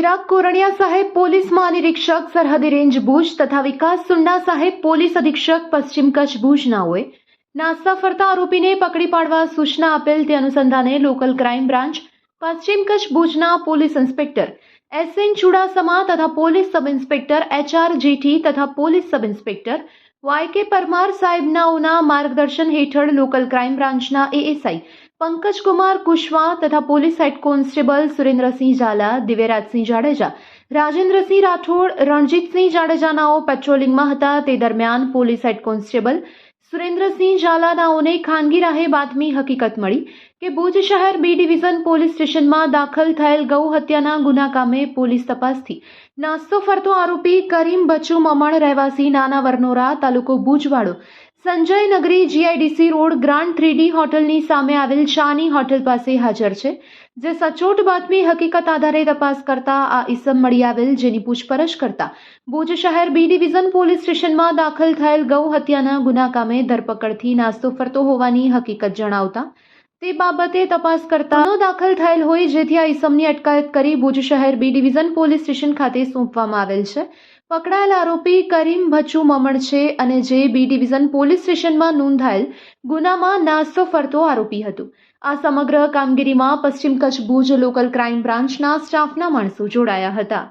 ચિરાગ કોરણિયા સાહેબ પોલીસ મહાનિરીક્ષક, સરહદી રેન્જ ભુજ તથા વિકાસ સુંડા સાહેબ પોલીસ અધિક્ષક, પશ્ચિમ કચ્છ ભુજનાઓએ નાસ્તા ફરતા આરોપીને પકડી પાડવા સૂચના આપેલ તે અનુસંધાને લોકલ ક્રાઇમ બ્રાન્ચ, પશ્ચિમ કચ્છ ભુજના police inspector S N Chudasama તથા police sub inspector H R Jethi તથા પોલીસ સબ ઇન્સ્પેક્ટર વાય કે પરમાર સાહેબનાઓના માર્ગદર્શન હેઠળ લોકલ ક્રાઇમ બ્રાન્ચના એએસઆઈ પંકજકુમાર કુશવા તથા police head constable Surendrasinh Zala, Divyarajsinh Jadeja Rajendrasinh Rathod, Ranjitsinh જાડેજાનાઓ પેટ્રોલિંગમાં હતા. તે દરમિયાન પોલીસ હેડ કોન્સ્ટેબલ સુરેન્દ્રસિંહ ઝાલાનાઓને ખાનગી રાહે બાતમી હકીકત મળી કે ભુજ શહેર બી ડિવિઝન પોલીસ સ્ટેશનમાં દાખલ થયેલ ગૌ હત્યાના ગુના કામે પોલીસ તપાસથી નાસ્તો ફરતો આરોપી કરીમ બચુ મમણ રહેવાસી નાના વરનોરા, તાલુકો ભુજવાડો સંજય નગરી જીઆઈડીસી રોડ ગ્રાન્ડ થ્રીડી હોટલની સામે આવેલ શાની હોટલ પાસે હાજર છે, જે સચોટ બાતમી હકીકત આધારે તપાસ કરતા આ ઈસમ મળી આવેલ જેની પૂછપરછ કરતા ભુજ શહેર બી ડિવિઝન પોલીસ સ્ટેશનમાં દાખલ થયેલ ગૌ હત્યાના ગુના કામે ધરપકડથી નાસ્તો ફરતો હોવાની હકીકત જણાવતા, તે બાબતે તપાસ કરતા દાખલ થયેલ હોય જેથી આ ઈસમની અટકાયત કરી ભુજ શહેર બી ડિવિઝન પોલીસ સ્ટેશન ખાતે સોંપવામાં આવેલ છે. પકડાયેલ આરોપી કરીમ ભચુ મમણ છે અને જે બી ડિવિઝન પોલીસ સ્ટેશનમાં નોંધાયેલ ગુનામાં નાસ્તો ફરતો આરોપી હતો. આ સમગ્ર કામગીરીમાં પશ્ચિમ કચ્છ ભુજ લોકલ ક્રાઇમ બ્રાન્ચના સ્ટાફના માણસો જોડાયા હતા.